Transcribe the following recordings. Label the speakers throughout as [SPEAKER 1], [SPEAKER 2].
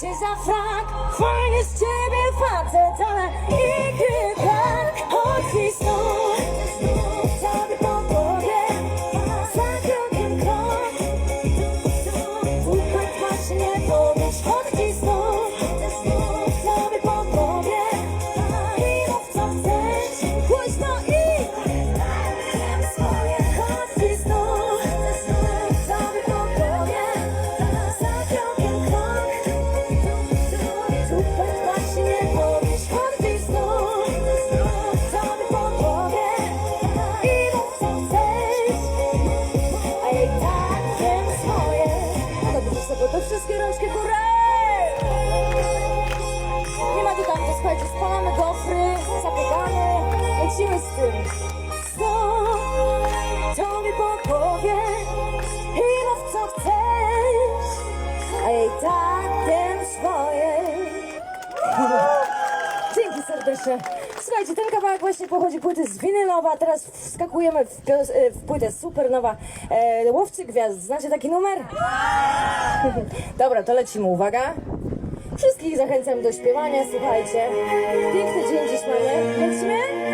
[SPEAKER 1] Czy za frak fajnie z ciebie facet, ale nigdy Słuchajcie, spalamy gofry, zapiekamy, lecimy z tym. Co to mi podpowie, ile w co chcesz, a jej tak tym swoje. Dzięki serdecznie. Słuchajcie, ten kawałek właśnie pochodzi płyty z winylowa, teraz wskakujemy w, pios- e, w płytę supernowa e, Łowcy Gwiazd. Znacie taki numer? Dobra, to lecimy, uwaga. Wszystkich zachęcam do śpiewania, słuchajcie. Piękny dzień dziś mamy. Lecimy?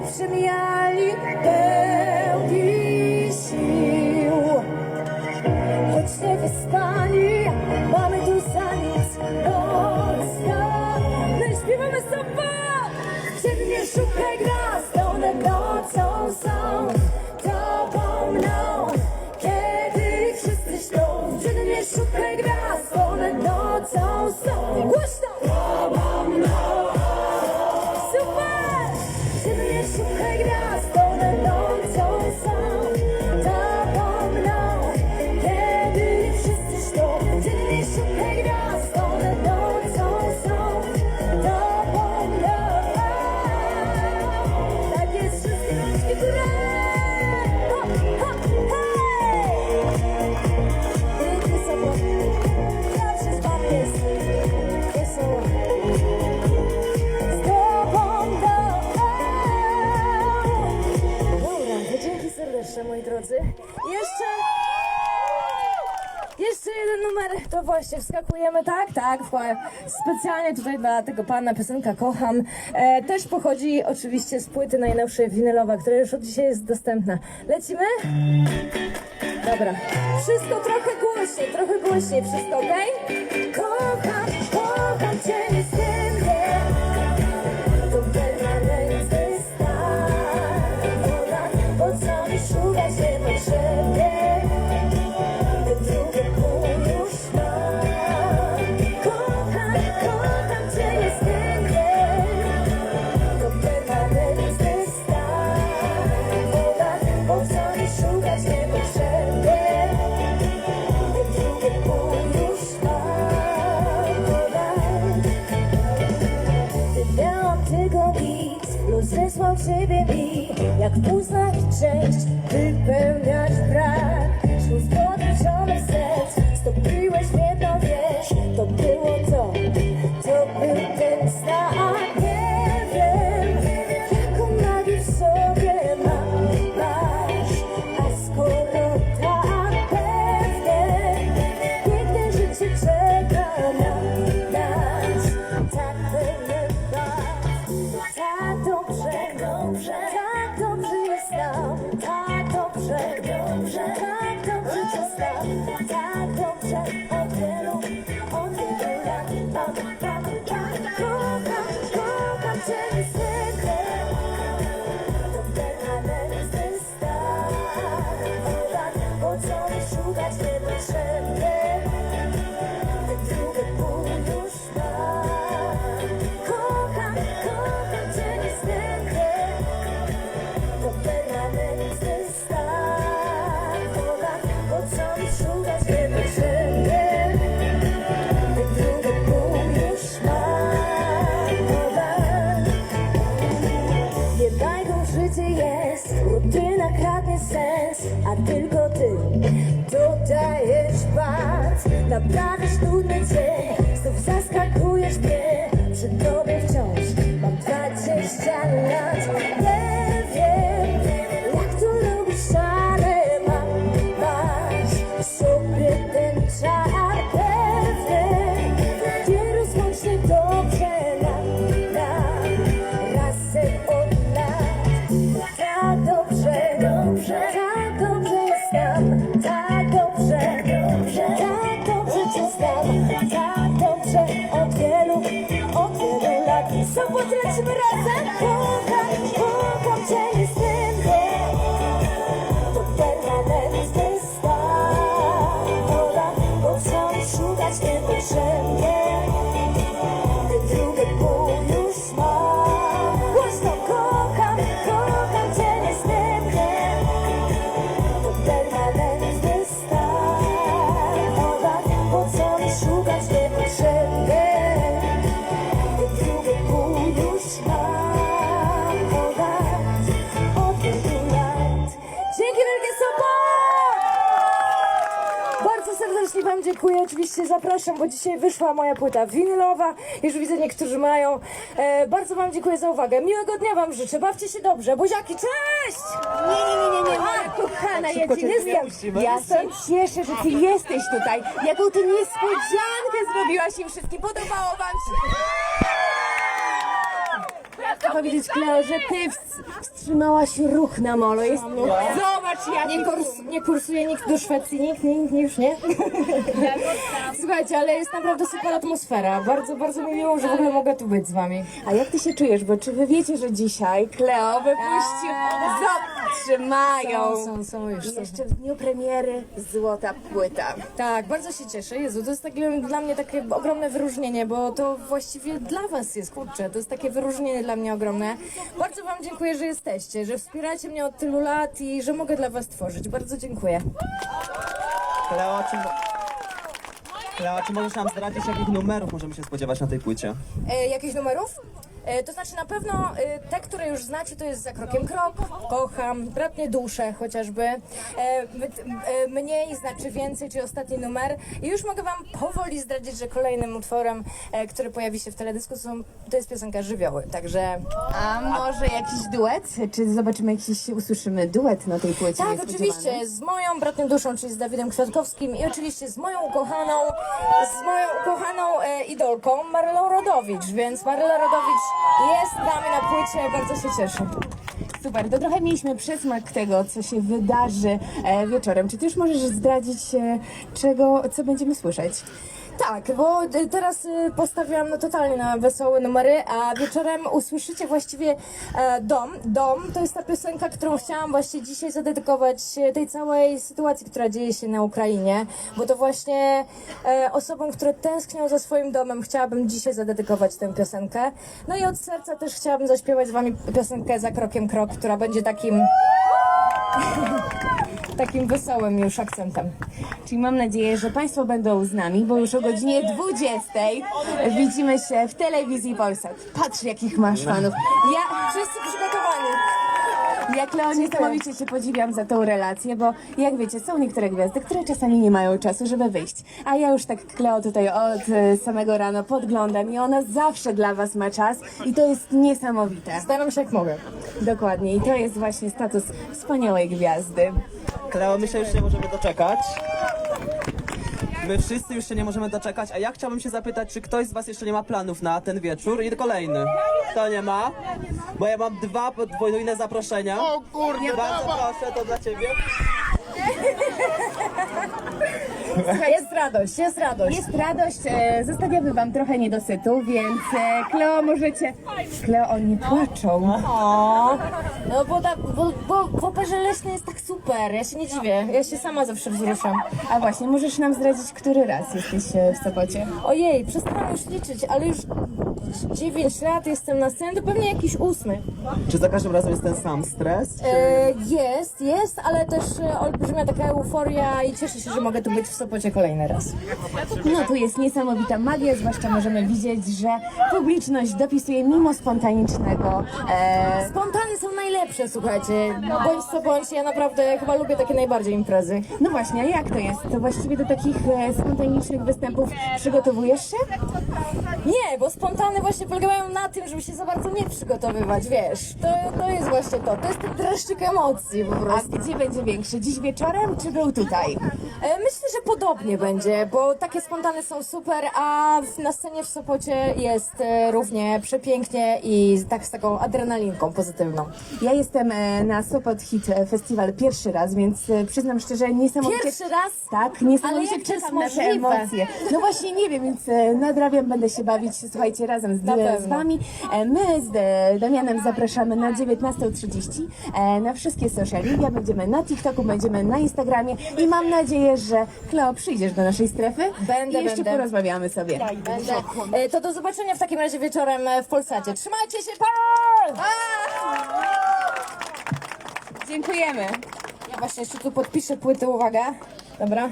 [SPEAKER 1] i przemijali pełni sił. Choć nie wyspani, mamy tu za Polska. My śpiewamy sobie! Ciemnie szukaj gwiazd, one nocą są tobą mną. Kiedy wszyscy śpią, ciemnie szukaj gwiazd, one nocą są. Głośno! goście, wskakujemy, tak, tak, specjalnie tutaj dla tego pana piosenka Kocham. E, też pochodzi oczywiście z płyty najnowszej winylowa, która już od dzisiaj jest dostępna. Lecimy? Dobra. Wszystko trochę głośniej, trochę głośniej, wszystko, okej? Okay? Kocham, kocham Cię, 路灯下 dziękuję. Oczywiście zapraszam, bo dzisiaj wyszła moja płyta winylowa. Już widzę, niektórzy mają. E, bardzo Wam dziękuję za uwagę. Miłego dnia Wam życzę. Bawcie się dobrze. Buziaki, cześć!
[SPEAKER 2] Nie, nie, nie, nie, nie, moja kochana, ja ci
[SPEAKER 1] Jestem.
[SPEAKER 2] Ja się cieszę, że ty jesteś tutaj. Jaką ty niespodziankę zrobiłaś im wszystkim. Podobało wam się? Ja chcę powiedzieć, Kleo, że ty ws- wstrzymałaś ruch na molo. Jest... Zobacz, jak
[SPEAKER 1] Nie, kurs, nie kursuje nikt do Szwecji, nikt, nikt, nikt już nie. Słuchajcie, ale jest naprawdę super atmosfera. Bardzo, bardzo mi miło, że w ogóle mogę tu być z Wami.
[SPEAKER 2] A jak ty się czujesz? Bo czy wy wiecie, że dzisiaj Kleo wypuścił... Zobacz, trzymają.
[SPEAKER 1] Są, są, są już.
[SPEAKER 2] Jeszcze w dniu premiery złota płyta.
[SPEAKER 1] Tak, bardzo się cieszę. Jezu, to jest takie, dla mnie takie ogromne wyróżnienie, bo to właściwie dla Was jest, kurczę, to jest takie wyróżnienie dla mnie ogromne. Bardzo Wam dziękuję, że jesteście, że wspieracie mnie od tylu lat i że mogę dla Was tworzyć. Bardzo dziękuję.
[SPEAKER 3] Kleo, czy... Kleo, czy możesz nam zdradzić, jakich numerów możemy się spodziewać na tej płycie?
[SPEAKER 1] E, jakichś numerów? E, to znaczy na pewno e, te, które już znacie, to jest za krokiem krok, kocham, bratnie duszę chociażby. E, mniej znaczy więcej, czyli ostatni numer. I już mogę wam powoli zdradzić, że kolejnym utworem, który pojawi się w teledysku, są, to jest piosenka Żywioły. Także
[SPEAKER 2] A może jakiś duet? Czy zobaczymy jakiś, usłyszymy duet na tej płycie?
[SPEAKER 1] tak, oczywiście, z moją bratnią duszą, czyli z Dawidem Kwiatkowskim i oczywiście z moją ukochaną, z moją ukochaną idolką Marlą Rodowicz, więc Marla Rodowicz jest z nami na płycie, bardzo się cieszę.
[SPEAKER 2] Super, to trochę mieliśmy przesmak tego, co się wydarzy e, wieczorem. Czy ty już możesz zdradzić, e, czego, co będziemy słyszeć?
[SPEAKER 1] Tak, bo y, teraz y, postawiłam totalnie na wesołe numery, a wieczorem usłyszycie właściwie e, Dom. Dom to jest ta piosenka, którą chciałam właśnie dzisiaj zadedykować e, tej całej sytuacji, która dzieje się na Ukrainie, bo to właśnie e, osobom, które tęsknią za swoim domem, chciałabym dzisiaj zadedykować tę piosenkę. No i od serca też chciałabym zaśpiewać z wami piosenkę Za krokiem krok, która będzie takim takim wesołym już akcentem.
[SPEAKER 2] Czyli mam nadzieję, że Państwo będą z nami, bo już o godzinie 20 widzimy się w telewizji Polsat. Patrz, jakich masz fanów. Ja,
[SPEAKER 1] Wszyscy przygotowani.
[SPEAKER 2] Ja Kleo, niesamowicie Cię podziwiam za tą relację, bo jak wiecie, są niektóre gwiazdy, które czasami nie mają czasu, żeby wyjść. A ja już tak Kleo tutaj od e, samego rana podglądam i ona zawsze dla Was ma czas i to jest niesamowite.
[SPEAKER 1] Staram się jak mogę.
[SPEAKER 2] Dokładnie i to jest właśnie status wspaniałej gwiazdy.
[SPEAKER 3] Kleo, my się już nie możemy doczekać. My wszyscy już się nie możemy doczekać, a ja chciałbym się zapytać, czy ktoś z was jeszcze nie ma planów na ten wieczór i kolejny? Kto nie ma? Bo ja mam dwa podwójne zaproszenia. O kurde, Bardzo proszę, to dla ciebie.
[SPEAKER 1] Jest radość, jest radość.
[SPEAKER 2] Jest radość, e, zostawiamy wam trochę niedosytu, więc e, Kleo możecie... Kleo, oni płaczą.
[SPEAKER 1] O, no bo, ta, bo, bo w operze leśnej jest tak super, ja się nie dziwię, ja się sama zawsze wzruszam.
[SPEAKER 2] A właśnie, możesz nam zdradzić, który raz jesteś e, w Sopocie?
[SPEAKER 1] Ojej, przestałam już liczyć, ale już 9 lat jestem na scenie, to pewnie jakiś ósmy.
[SPEAKER 3] Czy za każdym razem jest ten sam stres?
[SPEAKER 1] E, jest, jest, ale też e, olbrzymia taka euforia i cieszę się, że mogę tu być w Sopocie. Kolejny raz.
[SPEAKER 2] No tu jest niesamowita magia, zwłaszcza możemy widzieć, że publiczność dopisuje mimo spontanicznego. E,
[SPEAKER 1] Spontany są najlepsze, słuchajcie. Bądź co bądź, ja naprawdę chyba lubię takie najbardziej imprezy.
[SPEAKER 2] no właśnie, a jak to jest? To właściwie do takich e, spontanicznych występów przygotowujesz się?
[SPEAKER 1] Nie, bo spontany właśnie polegają na tym, żeby się za bardzo nie przygotowywać, wiesz. To, to jest właśnie to. To jest ten dreszczyk emocji po
[SPEAKER 2] A
[SPEAKER 1] prostu.
[SPEAKER 2] gdzie będzie większy? Dziś wieczorem czy był tutaj?
[SPEAKER 1] E, Myślę, że podobnie będzie, bo takie spontany są super, a w- na scenie w Sopocie jest e, równie przepięknie i tak z taką adrenalinką pozytywną.
[SPEAKER 2] Ja jestem e, na Sopot Hit Festival pierwszy raz, więc e, przyznam szczerze, niesamowicie...
[SPEAKER 1] Pierwszy raz?
[SPEAKER 2] Tak, niesamowicie
[SPEAKER 1] jak to jest
[SPEAKER 2] czekam na te
[SPEAKER 1] możliwe?
[SPEAKER 2] emocje. No właśnie nie wiem, więc e, nadrabiam, będę się bawić, słuchajcie, razem z,
[SPEAKER 1] Na
[SPEAKER 2] z wami. E, My z e, Damianem zapraszamy na 19.30 e, na wszystkie social media, będziemy na TikToku, będziemy na Instagramie i mam nadzieję, że Kleo przyjdziesz do naszej strefy
[SPEAKER 1] Będę,
[SPEAKER 2] i jeszcze
[SPEAKER 1] będę.
[SPEAKER 2] porozmawiamy sobie.
[SPEAKER 1] Będę. E, To do zobaczenia w takim razie wieczorem e, w Polsacie. Trzymajcie się, pa!
[SPEAKER 2] Dziękujemy.
[SPEAKER 1] Ja właśnie jeszcze tu podpiszę płyty, uwaga. Dobra.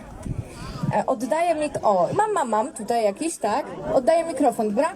[SPEAKER 1] E, Oddaję mik... O, mam, mam, mam tutaj jakiś, tak? Oddaję mikrofon, dobra?